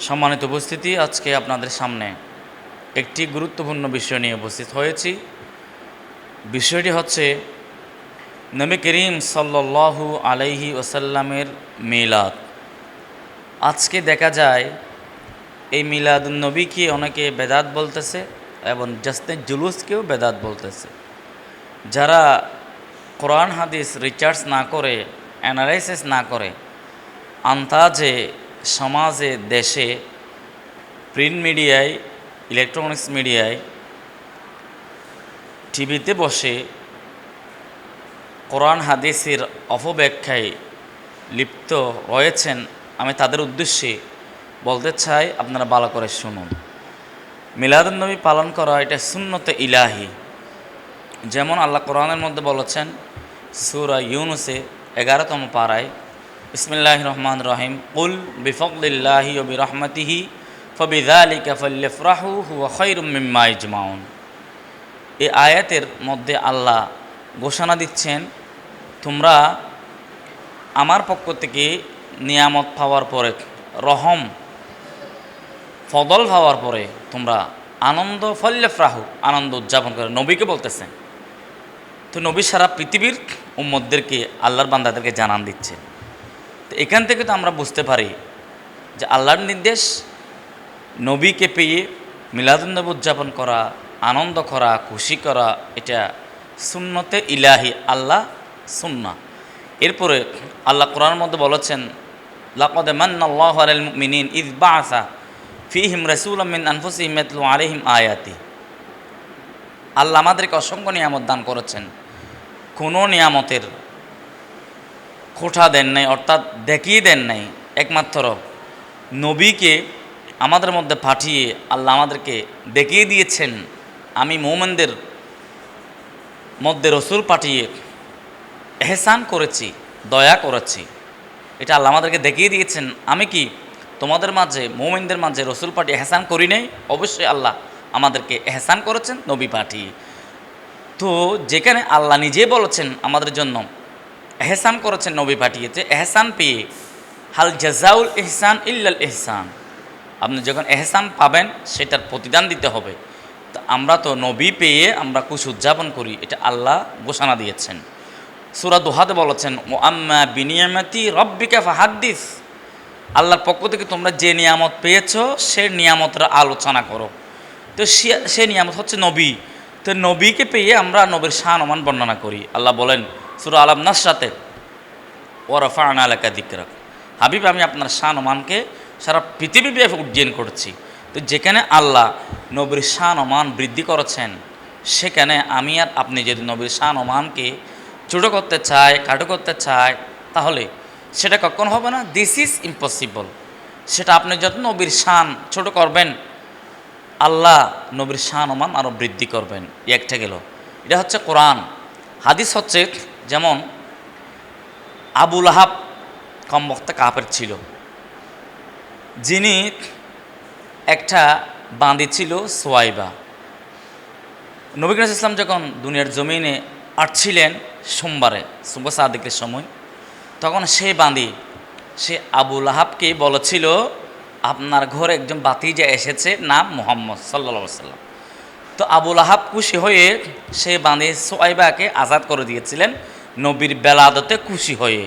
সম্মানিত উপস্থিতি, আজকে আপনাদের সামনে একটি গুরুত্বপূর্ণ বিষয় নিয়ে উপস্থিত হয়েছি। বিষয়টি হচ্ছে নবী করিম সাল্লাল্লাহু আলাইহি ওসাল্লামের মিলাদ। আজকে দেখা যায়, এই মিলাদ নবীকে অনেকে বেদাত বলতেছে এবং জাস্তে জুলুসকেও বেদাত বলতেছে। যারা কোরআন হাদিস রিচার্জ না করে অ্যানালাইসিস না করে আন্তাজে সমাজে, দেশে প্রিন্ট মিডিয়ায় ইলেকট্রনিক্স মিডিয়ায় টিভিতে বসে, কোরআন হাদিসের অপব্যাখ্যায় লিপ্ত রয়েছেন, আমি তাদের উদ্দেশ্যে বলতে চাই, আপনারা ভালো করে শুনুন। মিলাদুলনবী পালন করা এটা শূন্যতে ইলাহি। যেমন আল্লাহ কোরআনের মধ্যে বলেছেন, সুরা ইউনুসে এগারোতম পাড়ায় ইসমিল্লাহ রহমান রহিম উল বিফকলিল্লাহি ও বিরহমতিহি ফবিদালিকা ফল্লিফরাহু হুয়া খৈরুম মিম্মা ইজমাউন এই আয়াতের মধ্যে আল্লাহ ঘোষণা দিচ্ছেন, তোমরা আমার পক্ষ থেকে নিয়ামত পাওয়ার পরে, রহম, ফদল পাওয়ার পরে তোমরা আনন্দ, ফল্লেফরাহু, আনন্দ উদযাপন করে নবীকে বলতেছেন। তো নবী সারা পৃথিবীর উম্মদদেরকে আল্লাহর বান্দাদেরকে জানান দিচ্ছে তো এখান থেকে তো আমরা বুঝতে পারি যে আল্লাহর নির্দেশ, নবীকে পেয়ে মিলাদুন্নব উদযাপন করা, আনন্দ করা, খুশি করা, এটা সুন্নতে ইলাহি, আল্লাহ সুন্না এরপরে আল্লাহ কোরআনের মধ্যে বলেছেন, লাকদে মান্নাল্লাহ আলাল মুমিনিন ইদ বাআসা ফিহিম রাসূলাম মিন আনফুসিহিম ইয়াতলু আলাইহিম আয়াতি। আল্লাহ আমাদেরকে অসংখ্য নিয়ামত দান করেছেন। কোনো নিয়ামতের খোঁটা দেন নাই, অর্থাৎ দেখিয়ে দেন নাই, একমাত্র নবীকে আমাদের মধ্যে পাঠিয়ে আল্লাহ আমাদেরকে দেখিয়ে দিয়েছেন। আমি মোমেনদের মধ্যে রসুল পাঠিয়ে এহসান করেছি, দয়া করেছি। এটা আল্লাহ আমাদেরকে দেখিয়ে দিয়েছেন। আমি কি তোমাদের মাঝে, মোমেনদের মাঝে রসুল পাঠি এহসান করি নাই? অবশ্যই আল্লাহ আমাদেরকে এহসান করেছেন, নবী পাঠিয়ে। তো যেখানে আল্লাহ নিজে বলেছেন আমাদের জন্য এহসান করেছেন, নবী পাঠিয়েছে। এহসান পেয়ে, হাল জাজাউল এহসান ইল্লাল এহসান আপনি যখন এহসান পাবেন, সেটার প্রতিদান দিতে হবে। তো আমরা তো নবী পেয়ে আমরা কুশ উদযাপন করি, এটা আল্লাহ ঘোষণা দিয়েছেন। সুরা দোহাতে বলেছেন ও আম্মা বিনিয়ামতি রব্বিকা ফাহাদ্দিস। আল্লাহর পক্ষ থেকে তোমরা যে নিয়ামত পেয়েছ, সে নিয়ামতরা আলোচনা করো। তো সে নিয়ামত হচ্ছে নবী। তো নবীকে পেয়ে আমরা নবীর শান অমান বর্ণনা করি। আল্লাহ বলেন সুরা আলাম নাসাতে ওরফা আনা এলাকা দিকরা হাবিব, আমি আপনার শান ওমানকে সারা পৃথিবী ব্যাপী উজ্জীন করছি। তো যেখানে আল্লাহ নবীর শান ওমান বৃদ্ধি করেছেন, সেখানে আমি আর আপনি যদি নবীর শান ওমানকে ছোটো করতে চায় কাটো করতে চায় তাহলে সেটা কখন হবে না। দিস ইজ ইম্পসিবল সেটা আপনি যত নবীর শান ছোট করবেন, আল্লাহ নবীর শান ওমান আরও বৃদ্ধি করবেন। একটা গেল। এটা হচ্ছে কোরআন। হাদিস হচ্ছে যেমন আবুল আহাব কম বক্তা কাপের ছিল। যিনি একটা বাঁধি ছিল, সোয়াইবা। নবী করিম ইসলাম যখন দুনিয়ার জমিনে আটছিলেন সোমবারে, সোমবার সাদিকের সময়, তখন সে বাঁধি সে আবুল আহাবকে বলেছিল, আপনার ঘরে একজন বাতিজা এসেছে নাম মোহাম্মদ সাল্লা সাল্লাম তো আবুল আহাব খুশি হয়ে সে বাঁধে সোয়াইবাকে আজাদ করে দিয়েছিলেন। নবীর বেলাদতে খুশি হয়ে।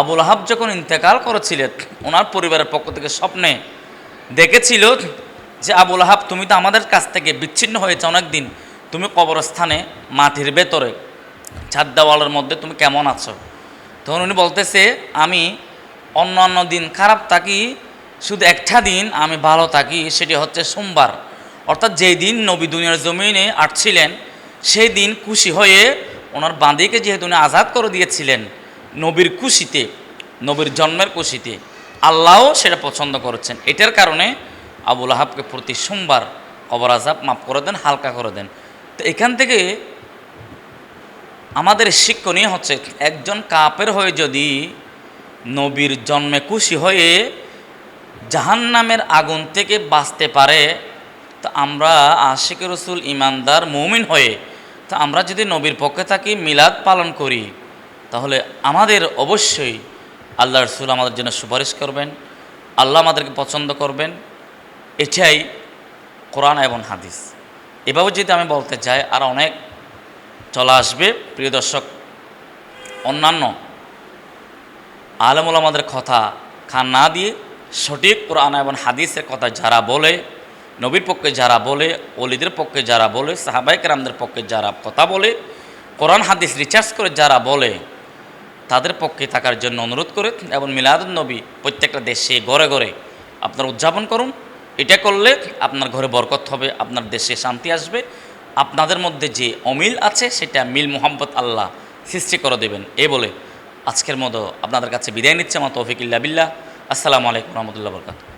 আবুল আহাব যখন ইন্তেকাল করেছিলেন, ওনার পরিবারের পক্ষ থেকে স্বপ্নে দেখেছিল যে, আবুল আহাব, তুমি তো আমাদের কাছ থেকে বিচ্ছিন্ন হয়েছে অনেক দিন তুমি কবরস্থানে মাটির ভেতরে ছাদ দেওয়ালের মধ্যে তুমি কেমন আছো? তখন উনি বলতেছে, আমি অন্য অন্য দিন খারাপ থাকি, শুধু একটা দিন আমি ভালো থাকি, সেটি হচ্ছে সোমবার। অর্থাৎ যেই দিন নবী দুনিয়ার জমিনে আটছিলেন সেই দিন খুশি হয়ে ওনার বাঁদিকে যেহেতু উনি আজাদ করে দিয়েছিলেন নবীর খুশিতে নবীর জন্মের খুশিতে আল্লাহও সেটা পছন্দ করেছেন। এটার কারণে আবুল আহাবকে প্রতি সোমবার কবর আজাব মাফ করে দেন, হালকা করে দেন। তো এখান থেকে আমাদের শিক্ষণীয় হচ্ছে একজন কাপের হয়ে যদি নবীর জন্মে খুশি হয়ে জাহান্নামের আগুন থেকে বাঁচতে পারে, তো আমরা আশিক রসুল ইমানদার মৌমিন হয়ে তো আমরা যদি নবীর পক্ষে থাকি, মিলাদ পালন করি, তাহলে আমাদের অবশ্যই আল্লাহ রসুল আমাদের জন্য সুপারিশ করবেন, আল্লাহ আমাদেরকে পছন্দ করবেন। এটাই কোরআন এবং হাদিস। এভাবে যদি আমি বলতে চাই, আর অনেক চলে আসবে, প্রিয় দর্শক, অন্যান্য আলমুল আমাদের কথা খান না দিয়ে সঠিক কোরআন এবং হাদিসের কথা যারা বলে নবীর পক্ষে যারা বলে অলিদের পক্ষে যারা বলে সাহাবাই কেরামদের পক্ষে যারা কথা বলে, কোরআন, হাদিস রিচার্জ করে যারা বলে, তাদের পক্ষে থাকার জন্য অনুরোধ করে এবং মিলাদুল নবী প্রত্যেকটা দেশে ঘরে ঘরে আপনার উদযাপন করুন। এটা করলে আপনার ঘরে বরকত হবে, আপনার দেশে শান্তি আসবে। আপনাদের মধ্যে যে অমিল আছে, সেটা মিল মোহাম্মদ আল্লাহ সৃষ্টি করে দেবেন। এ বলে আজকের মতো আপনাদের কাছে বিদায় নিচ্ছে। আমার তৌফিক ইল্লা আসসালামু আলাইকুম রহমতুল্লাহ বরকাত